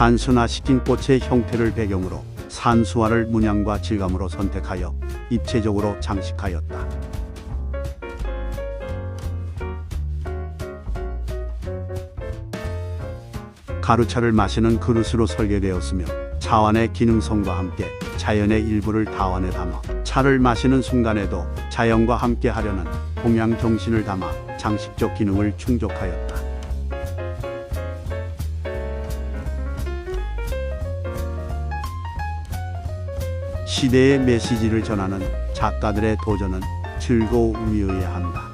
단순화시킨 꽃의 형태를 배경으로 산수화를 문양과 질감으로 선택하여 입체적으로 장식하였다. 가루차를 마시는 그릇으로 설계되었으며 차원의 기능성과 함께 자연의 일부를 다원에 담아 차를 마시는 순간에도 자연과 함께 하려는 동양 정신을 담아 장식적 기능을 충족하였다. 시대의 메시지를 전하는 작가들의 도전은 즐거움이어야 한다.